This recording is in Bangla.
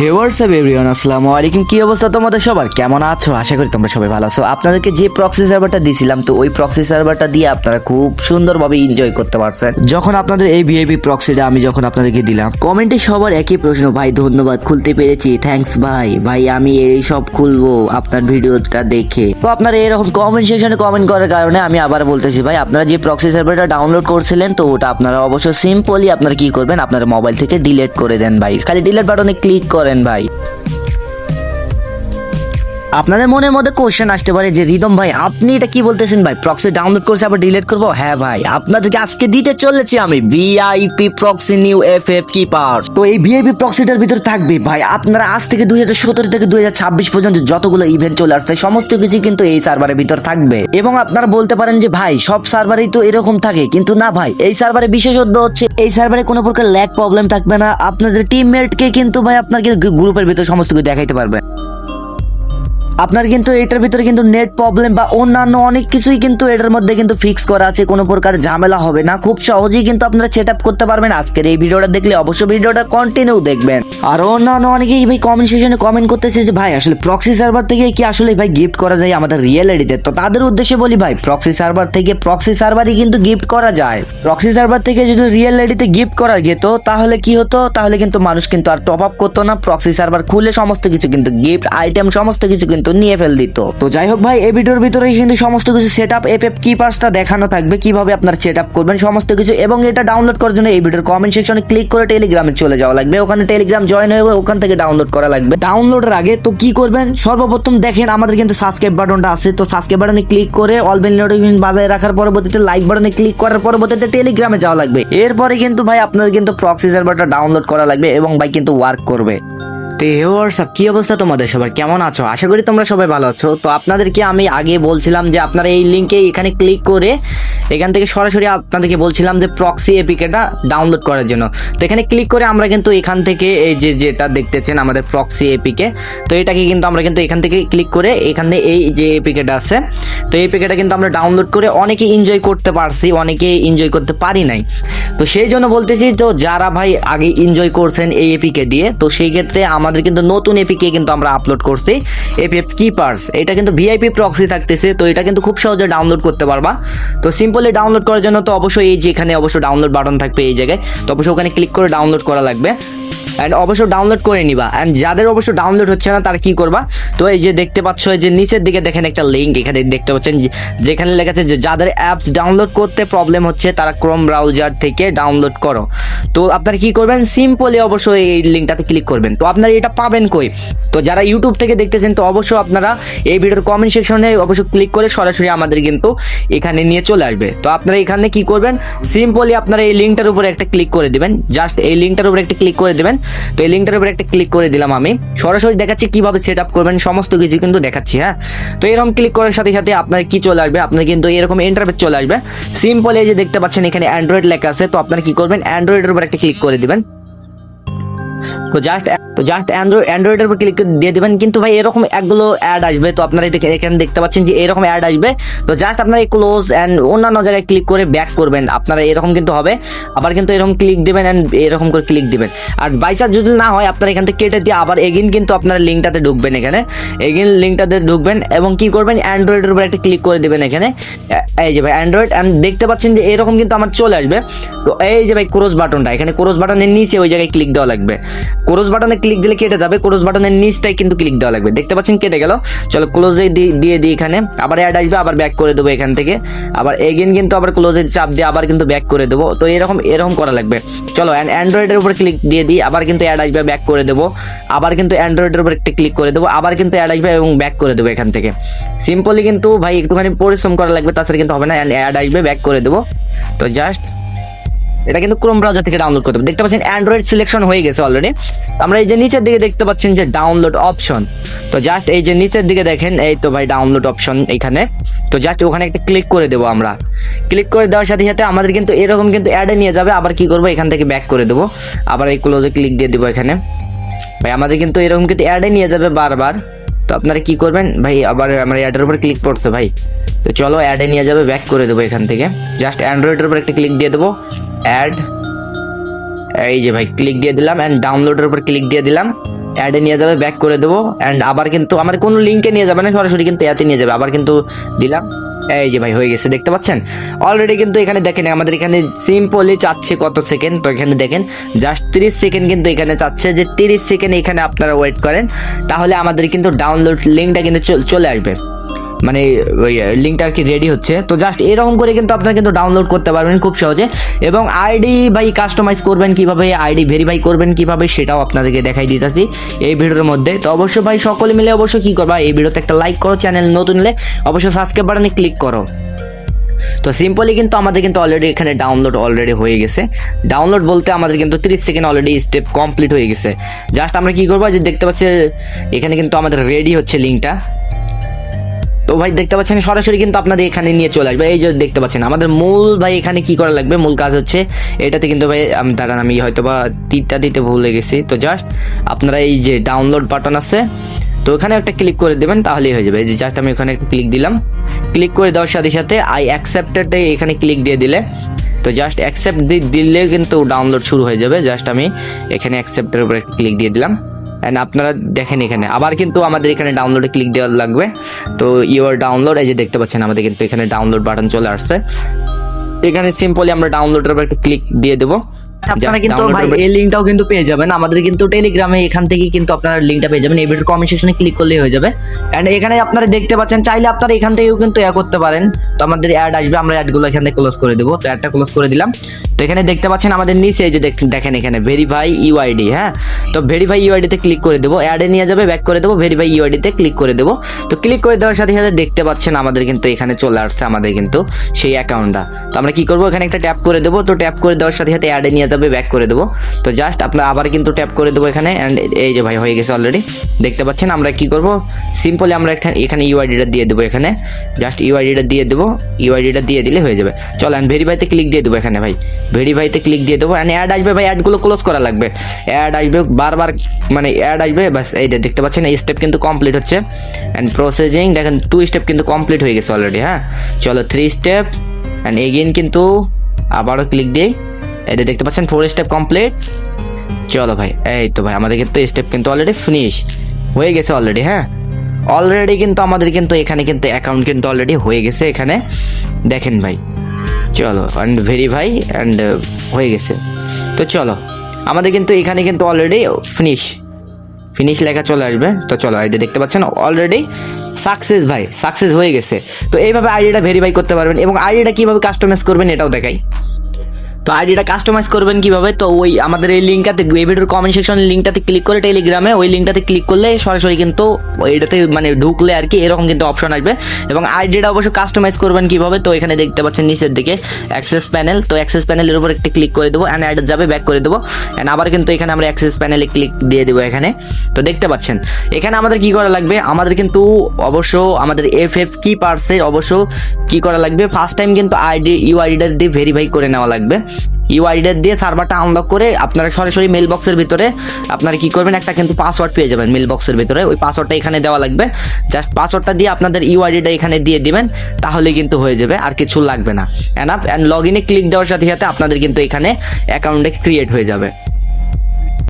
হে হোয়াটসঅ্যাপ এভরিওয়ান আসসালামু আলাইকুম কি অবস্থা তোমাদের সবার? কেমন আছো? আশা করি তোমরা সবাই ভালো আছো। আপনাদেরকে যে প্রক্সি সার্ভারটা দিয়েছিলাম তো ওই প্রক্সি সার্ভারটা দিয়ে আপনারা খুব সুন্দরভাবে এনজয় করতে পারছেন। যখন আপনাদের এই ভিআইপি প্রক্সিটা আমি যখন আপনাদেরকে দিলাম, কমেন্টে সবার একই প্রশ্ন, ভাই, ধন্যবাদ, খুলতে পেরেছি। থ্যাঙ্কস ভাই। ভাই, আমি এই সব খুলবো আপনার ভিডিওটা দেখে। তো আপনারা এরকম কমেন্ট সেকশনে কমেন্ট করার কারণে আমি আবার বলতেছি, ভাই, আপনারা যে প্রক্সি সার্ভারটা ডাউনলোড করছিলেন, তো ওটা আপনারা অবশ্য সিম্পলি আপনারা কি করবেন? আপনার মোবাইল থেকে ডিলিট করে দেন, ভাই। খালি ডিলিট বাটনে ক্লিক করেন ভাই। আপনাদের মনের মধ্যে কোশ্চেন আসতে পারে যে, রিদম ভাই, আপনি এটা কি বলতেছেন ভাই? প্রক্সি ডাউনলোড করছে, আবার ডিলিট করব? হ্যাঁ ভাই, আপনাদেরকে আজকে দিতে চলেছি আমি VIP proxy new F F কি পাওয়ার তো এই ভিআইপি প্রক্সিটার ভিতরে থাকবে ভাই, আপনারা আজ থেকে দুই হাজার সতেরো থেকে দুই হাজার ছাব্বিশ পর্যন্ত যতগুলো ইভেন্ট চলে আসছে, সমস্ত কিছু কিন্তু এই সার্ভারের ভিতর থাকবে। এবং আপনারা বলতে পারেন যে, ভাই, সব সার্ভারেই তো এরকম থাকে, কিন্তু না ভাই, এই সার্ভারে বিশেষত্ব হচ্ছে, এই সার্ভারে কোনো প্রকার ল্যাগ প্রবলেম থাকবে না। আপনাদের টিমমেটকে কিন্তু ভাই, আপনার গ্রুপের ভিতর সমস্ত কিছু দেখাইতে পারবে। আপনার কিন্তু এটার ভিতরে কিন্তু নেট প্রবলেম বা অন্যান্য অনেক কিছুই কিন্তু এটার মধ্যে কিন্তু ফিক্স করা আছে, কোনো প্রকার ঝামেলা হবে না। খুব সহজেই কিন্তু আপনারা সেট আপ করতে পারবেন। আজকের এই ভিডিওটা দেখলে অবশ্যই ভিডিওটা কন্টিনিউ দেখবেন। আর অন্যান্য অনেকেই ভাই কমেন্ট সেকশনে কমেন্ট করতেছে যে, ভাই, আসলে প্রক্সি সার্ভার থেকে কি আসলে ভাই গিফট করা যায় আমাদের রিয়েল এডিতে তো তাদের উদ্দেশ্যে বলি, ভাই প্রক্সি সার্ভার থেকে প্রক্সি সার্ভারই কিন্তু গিফট করা যায়। প্রক্সি সার্ভার থেকে যদি রিয়েল এডিতে গিফট করা যেত, তাহলে কি হতো? তাহলে কিন্তু মানুষ কিন্তু আর টপ আপ করতো না। প্রক্সি সার্ভার খুলে সমস্ত কিছু কিন্তু গিফট আইটেম সমস্ত কিছু কিন্তু নিয়ে ফেল দিত। তো যাই হোক ভাই, এই ভিডিওর ভিতরেই কিন্তু সমস্ত কিছু সেট আপ এপ এপ কিপার্সটা দেখানো থাকবে। কীভাবে আপনার সেট আপ করবেন, সমস্ত কিছু। এবং এটা ডাউনলোড করার জন্য এই ভিডিওর কমেন্ট সেকশনে ক্লিক করে টেলিগ্রামে চলে যাওয়া লাগবে। ওখানে টেলিগ্রাম জয়েন হয়ে ওখান থেকে ডাউনলোড করা লাগবে। ডাউনলোডের আগে তো কি করবেন? সর্বপ্রথম দেখেন, আমাদের কিন্তু সাবস্ক্রাইব বাটনটা আছে। তো সাবস্ক্রাইব বাটনে ক্লিক করে অল বেল নোটিফিকেশন বাজায় রাখার পরবর্তীতে লাইক বাটনে ক্লিক করার পরবর্তীতে টেলিগ্রামে যাওয়া লাগবে। এরপরে কিন্তু ভাই, আপনাদের কিন্তু প্রক্সি সার্ভারটা ডাউনলোড করা লাগবে এবং ভাই কিন্তু ওয়ার্ক করবে। তো হোয়াটসঅ্যাপ, কি অবস্থা তোমাদের সবার? কেমন আছো? আশা করি তোমরা সবাই ভালো আছো। তো আপনাদেরকে আমি আগে বলছিলাম যে আপনারা এই লিঙ্কে এখানে ক্লিক করে এখান থেকে সরাসরি আপনাদেরকে বলছিলাম যে প্রক্সি এপিকেটা ডাউনলোড করার জন্য। তো এখানে ক্লিক করে আমরা কিন্তু এখান থেকে এই যে যেটা দেখতেছেন আমাদের প্রক্সি এপিকে তো এটাকে কিন্তু আমরা কিন্তু এখান থেকে ক্লিক করে এখানে এই যে এপিকেটা আছে, তো এই এপিকেটা কিন্তু আমরা ডাউনলোড করে অনেকে এনজয় করতে পারছি, অনেকে এনজয় করতে পারি নাই। তো সেই জন্য বলতেছি তো যারা ভাই আগে এনজয় করছেন এই এপিকে দিয়ে, তো সেই ক্ষেত্রে আমাদের কিন্তু নতুন এপিকে কিন্তু আমরা আপলোড করছি। এপিএফ কিপার্স এটা কিন্তু ভিআইপি প্রক্সি থাকতেছে, তো এটা কিন্তু খুব সহজে ডাউনলোড করতে পারবা। তো সিম্পলি ডাউনলোড করার জন্য তো অবশ্যই এই যে এখানে অবশ্যই ডাউনলোড বাটন থাকবে এই জায়গায়। তো অবশ্যই ওখানে ক্লিক করে ডাউনলোড করা লাগবে। অ্যান্ড অবশ্য ডাউনলোড করে নিবা। অ্যান্ড যাদের অবশ্য ডাউনলোড হচ্ছে না, তারা কী করবা? তো এই যে দেখতে পাচ্ছ, এই যে নিচের দিকে দেখেন একটা লিঙ্ক এখানে দেখতে পাচ্ছেন যেখানে লেখা আছে যে, যাদের অ্যাপস ডাউনলোড করতে প্রবলেম হচ্ছে, তারা ক্রোম ব্রাউজার থেকে ডাউনলোড করো। তো আপনারা কি করবেন? সিম্পলি অবশ্যই এই লিঙ্কটাতে ক্লিক করবেন। তো আপনারা এটা পাবেন কই? তো যারা ইউটিউব থেকে দেখতেছেন, তো অবশ্যই আপনারা এই ভিডিওর কমেন্ট সেকশনে অবশ্যই ক্লিক করে সরাসরি আমাদের কিন্তু এখানে নিয়ে চলে আসবে। তো আপনারা এখানে কি করবেন? সিম্পলি আপনারা এই লিঙ্কটার উপরে একটা ক্লিক করে দিবেন। জাস্ট এই লিঙ্কটার উপরে একটা ক্লিক করে দিবেন। তো এই লিঙ্কটার উপরে একটা ক্লিক করে দিলাম আমি। সরাসরি দেখাচ্ছি কীভাবে সেট আপ করবেন। সমস্ত কিছু কিন্তু দেখাচ্ছি হ্যাঁ? তো এরকম ক্লিক করার সাথে সাথে আপনার কি চলে আসবে? আপনার কিন্তু এরকম ইন্টারফেস চলে আসবে। সিম্পল এই যে দেখতে পাচ্ছেন এখানে অ্যান্ড্রয়েড লেখা আছে, তো আপনারা কি করবেন? অ্যান্ড্রয়েডের উপর একটা ক্লিক করে দিবেন। তো জাস্ট তো জাস্ট অ্যান্ড্রয়েড অ্যান্ড্রয়েডের উপর ক্লিক দিয়ে দেবেন। কিন্তু ভাই, এরকম একগুলো অ্যাড আসবে। তো আপনারা এখানে দেখতে পাচ্ছেন যে এরকম অ্যাড আসবে। তো জাস্ট আপনারা এই ক্লোজ অ্যান্ড অন্যান্য জায়গায় ক্লিক করে ব্যাক করবেন। আপনারা এরকম কিন্তু হবে। আবার কিন্তু এরকম ক্লিক দেবেন অ্যান্ড এরকম করে ক্লিক দিবেন। আর বাই চান্স যদি না হয়, আপনারা এখান থেকে কেটে দিয়ে আবার এগিন কিন্তু আপনারা লিঙ্কটাতে ঢুকবেন এখানে। এগিন লিঙ্কটাতে ঢুকবেন এবং কি করবেন? অ্যান্ড্রয়েডের উপর একটা ক্লিক করে দেবেন এখানে। এই যে ভাই অ্যান্ড্রয়েড অ্যান্ড দেখতে পাচ্ছেন যে এরকম কিন্তু আমার চলে আসবে। তো এই যে ভাই ক্রোজ বাটনটা এখানে ক্রোজ বাটনের নিচে ওই জায়গায় ক্লিক দেওয়া লাগবে। ক্রোজ বাটনে ক্লিক দিলে কেটে যাবে। ক্রোজ বাটনের নিচটাই কিন্তু ক্লিক দেওয়া লাগবে। দেখতে পাচ্ছেন কেটে গেল। চলো ক্লোজে দিয়ে দিই এখানে। আবার অ্যাড আসবে, আবার ব্যাক করে দেবো এখান থেকে। আবার এগেন কিন্তু আবার ক্লোজে চাপ দিয়ে আবার কিন্তু ব্যাক করে দেবো। তো এরকম এরকম করা লাগবে। চলো অ্যান্ড্রয়েডের উপর ক্লিক দিয়ে দিই। আবার কিন্তু অ্যাড আসবে ব্যাক করে দেবো। আবার কিন্তু অ্যান্ড্রয়েডের উপর একটা ক্লিক করে দেবো। আবার কিন্তু অ্যাড আসবে এবং ব্যাক করে দেবো এখান থেকে। সিম্পলি কিন্তু ভাই একটুখানি পরিশ্রম করা লাগবে, তাছাড়া কিন্তু হবে না। অ্যাড আসবে ব্যাক করে দেবো। তো জাস্ট এটা কিন্তু ক্রোম ব্রাউজার থেকে ডাউনলোড করতে হবে। দেখতে পাচ্ছেন অ্যান্ড্রয়েড সিলেকশন হয়ে গেছে অলরেডি আমরা এই যে নিচের দিকে দেখতে পাচ্ছেন যে ডাউনলোড অপশন তো জাস্ট এই যে নিচের দিকে দেখেন, এই তো ভাই ডাউনলোড অপশন এখানে। তো জাস্ট ওখানে একটা ক্লিক করে দেবো আমরা। ক্লিক করে দেওয়ার সাথে সাথে আমাদের কিন্তু এরকম কিন্তু অ্যাডে নিয়ে যাবে, আবার কি করব, এখান থেকে ব্যাক করে দেবো। আবার এই ক্লোজে ক্লিক দিয়ে দেবো এখানে। ভাই আমাদের কিন্তু এরকম কিন্তু অ্যাডে নিয়ে যাবে বারবার। তো আপনারা কি করবেন, ভাই আবার আমার অ্যাডের উপর ক্লিক করছে ভাই। তো চলো অ্যাডে নিয়ে যাবে ব্যাক করে দেবো এখান থেকে। জাস্ট অ্যান্ড্রয়েডের উপর একটা ক্লিক দিয়ে দেবো। অ্যাড এই যে ভাই ক্লিক দিয়ে দিলাম অ্যান্ড ডাউনলোডের উপর ক্লিক দিয়ে দিলাম। অ্যাডে নিয়ে যাবে ব্যাক করে দেবো অ্যান্ড আবার কিন্তু আমার কোনো লিঙ্কে নিয়ে যাবে না, সরাসরি কিন্তু এতে নিয়ে যাবে, আবার কিন্তু দিলাম। এই যে ভাই, হয়ে গেছে, দেখতে পাচ্ছেন? অলরেডি কিন্তু এখানে দেখেন, আমাদের এখানে সিম্পলি চাচ্ছে কত সেকেন্ড তো এখানে দেখেন জাস্ট তিরিশ সেকেন্ড কিন্তু এখানে চাচ্ছে, যে তিরিশ সেকেন্ড এখানে আপনারা ওয়েট করেন, তাহলে আমাদের কিন্তু ডাউনলোড লিঙ্কটা কিন্তু চল- আসবে। মানে ওই লিঙ্কটা আর কি রেডি হচ্ছে। তো জাস্ট এরকম করে কিন্তু আপনারা কিন্তু ডাউনলোড করতে পারবেন খুব সহজে। এবং আইডি ভাই কাস্টমাইজ করবেন কীভাবে আইডি ভেরিফাই করবেন কীভাবে সেটাও আপনাদেরকে দেখাই দিতেছি এই ভিডিওর মধ্যে। তো অবশ্যই ভাই সকলে মিলে অবশ্যই কি করবা, এই ভিডিওতে একটা লাইক করো চ্যানেল নতুন হলে অবশ্যই সাবস্ক্রাইব বাটনে ক্লিক করো। তো সিম্পলি কিন্তু আমাদের কিন্তু অলরেডি এখানে ডাউনলোড অলরেডি হয়ে গেছে। ডাউনলোড বলতে আমাদের কিন্তু 30 সেকেন্ড অলরেডি স্টেপ কমপ্লিট হয়ে গেছে। জাস্ট আমরা কি করব, যে দেখতে পাচ্ছি এখানে কিন্তু আমাদের রেডি হচ্ছে লিঙ্কটা তো ভাই দেখতে পাচ্ছেন সরাসরি কিন্তু আপনাদের এখানে নিয়ে চলে আসবে। এই যে দেখতে পাচ্ছেন, আমাদের মূল ভাই এখানে কি করা লাগবে? মূল কাজ হচ্ছে, এটাতে কিন্তু ভাই দাঁড়ান, আমি হয়তো বা তীরটা দিতে ভুলে গেছি। তো জাস্ট আপনারা এই যে ডাউনলোড বাটন আছে, তো ওখানে একটা ক্লিক করে দেবেন, তাহলেই হয়ে যাবে। যে জাস্ট আমি ওখানে একটা ক্লিক দিলাম। ক্লিক করে দেওয়ার সাথে সাথে আই অ্যাকসেপ্টেড এখানে ক্লিক দিয়ে দিলে, তো জাস্ট অ্যাকসেপ্ট দিলে কিন্তু ডাউনলোড শুরু হয়ে যাবে। জাস্ট আমি এখানে অ্যাকসেপ্টের উপরে ক্লিক দিয়ে দিলাম। অ্যান্ড আপনারা দেখেন এখানে। আবার কিন্তু আমাদের এখানে ডাউনলোডে ক্লিক দেওয়া লাগবে। তো ইউর ডাউনলোড এই যে দেখতে পাচ্ছেন আমাদের কিন্তু এখানে ডাউনলোড বাটন চলে আসছে। এখানে সিম্পলি আমরা ডাউনলোডের উপর একটা ক্লিক দিয়ে দেবো। আপনারা কিন্তু ভাই এই লিঙ্কটাও কিন্তু পেয়ে যাবেন। আমাদের কিন্তু টেলিগ্রামে এখান থেকে কিন্তু আপনারা লিঙ্কটা পেয়ে যাবেন। এই ভিডিওর কমেন্ট সেকশনে ক্লিক করলেই হয়ে যাবে। এন্ড এখানে আপনারা দেখতে পাচ্ছেন চাইলে আপনারা এখান থেকেও কিন্তু করতে পারেন। তো আমাদের অ্যাড আসবে আমরা অ্যাডগুলো এখান থেকে ক্লোজ করে দেবো। তো অ্যাডটা ক্লোজ করে দিলাম। তো এখানে দেখতে পাচ্ছেন আমাদের নিচে এই যে দেখেন এখানে ভেরিফাই ইউআইডি হ্যাঁ? তো ভেরিফাই ইউআইডিতে ক্লিক করে দেবো। অ্যাডে নিয়ে যাবে ব্যাক করে দেবো ভেরিফাই ইউআইডিতে ক্লিক করে দেবো। তো ক্লিক করে দেওয়ার সাথে সাথে দেখতে পাচ্ছেন আমাদের কিন্তু এখানে চলে আসছে আমাদের কিন্তু সেই অ্যাকাউন্টটা তো আমরা কি করব? এখানে একটা ট্যাপ করে দেবো। তো ট্যাপ করে দেওয়ার সাথে সাথে অ্যাডে নিয়ে যাবে ব্যাক করে দেবো। তো জাস্ট আপনার আবার কিন্তু ট্যাপ করে দেবো এখানে অ্যান্ড এই যে ভাই হয়ে গেছে অলরেডি দেখতে পাচ্ছেন, আমরা কি করব? সিম্পলি আমরা এখানে ইউআইডিটা দিয়ে দেবো এখানে। জাস্ট ইউআইডিটা দিয়ে দেবো ইউআইডিটা দিয়ে দিলে হয়ে যাবে। চলো অ্যান্ড ভেরিফাইতে ক্লিক দিয়ে দেবো এখানে ভাই। ভেরিফাইতে ক্লিক দিয়ে দেবো অ্যান্ড অ্যাড আসবে ভাই অ্যাডগুলো ক্লোজ করা লাগবে। অ্যাড আসবে, বারবার মানে অ্যাড আসবে বাস এই যে দেখতে পাচ্ছেন, এই স্টেপ কিন্তু কমপ্লিট হচ্ছে। অ্যান্ড প্রসেসিং দেখেন টু স্টেপ কিন্তু কমপ্লিট হয়ে গেছে অলরেডি হ্যাঁ? চলো থ্রি স্টেপ অ্যান্ড এগেইন কিন্তু আবারও ক্লিক দিই। এই দেখতে পাচ্ছেন ফোর স্টেপ কমপ্লিট চলো ভাই, এই তো ভাই, আমাদের কিন্তু স্টেপ কিন্তু অলরেডি ফিনিশ হয়ে গেছে অলরেডি হ্যাঁ? অলরেডি কিন্তু আমাদের কিন্তু এখানে কিন্তু অ্যাকাউন্ট কিন্তু অলরেডি হয়ে গেছে এখানে। দেখেন ভাই, চলো অ্যান্ড ভেরিফাই অ্যান্ড হয়ে গেছে। তো চলো, আমাদের কিন্তু এখানে কিন্তু অলরেডি ফিনিশ ফিনিশ লেখা চলে আসবে। তো চলো যে দেখতে পাচ্ছেন অলরেডি সাকসেস ভাই সাকসেস হয়ে গেছে। তো এইভাবে আইডিটা ভেরিফাই করতে পারবেন এবং আইডিটা কীভাবে কাস্টমাইজ করবেন এটাও দেখাই। তো আইডিটা কাস্টমাইজ করবেন কীভাবে? তো ওই আমাদের এই লিঙ্কটাতে এই ভিডিওর কমেন্ট সেকশন লিঙ্কটাতে ক্লিক করে টেলিগ্রামে ওই লিঙ্কটাতে ক্লিক করলে সরাসরি কিন্তু এটাতে মানে ঢুকলে আর কি এরকম কিন্তু অপশন আসবে। এবং আইডিটা অবশ্য কাস্টমাইজ করবেন কীভাবে? তো এখানে দেখতে পাচ্ছেন নিচের দিকে অ্যাক্সেস প্যানেল তো অ্যাক্সেস প্যানেলের উপর একটি ক্লিক করে দেবো অ্যান্ড অ্যাড যাবে ব্যাক করে দেবো। অ্যান্ড আবার কিন্তু এখানে আমরা অ্যাক্সেস প্যানেলে ক্লিক দিয়ে দেবো এখানে। তো দেখতে পাচ্ছেন, এখানে আমাদের কি করা লাগবে? আমাদের কিন্তু অবশ্য আমাদের এফ এফ কি পার্সের অবশ্য কি করা লাগবে? ফার্স্ট টাইম কিন্তু আইডি ইউ আইডিটা দিয়ে ভেরিফাই করে নেওয়া লাগবে। ইউ আইডিটা দিয়ে সার্ভারটা আনলক করে আপনারা সরাসরি মেল বক্সের ভিতরে আপনারা কী করবেন, একটা কিন্তু পাসওয়ার্ড পেয়ে যাবেন মেল বক্সের ভিতরে। ওই পাসওয়ার্ডটা এখানে দেওয়া লাগবে। জাস্ট পাসওয়ার্ডটা দিয়ে আপনাদের ইউআইডিটা এখানে দিয়ে দিবেন, তাহলে কিন্তু হয়ে যাবে, আর কিছু লাগবে না। অ্যান্ড আপ অ্যান্ড লগ ইনে ক্লিক দেওয়ার সাথে সাথে আপনাদের কিন্তু এখানে অ্যাকাউন্টে ক্রিয়েট হয়ে যাবে।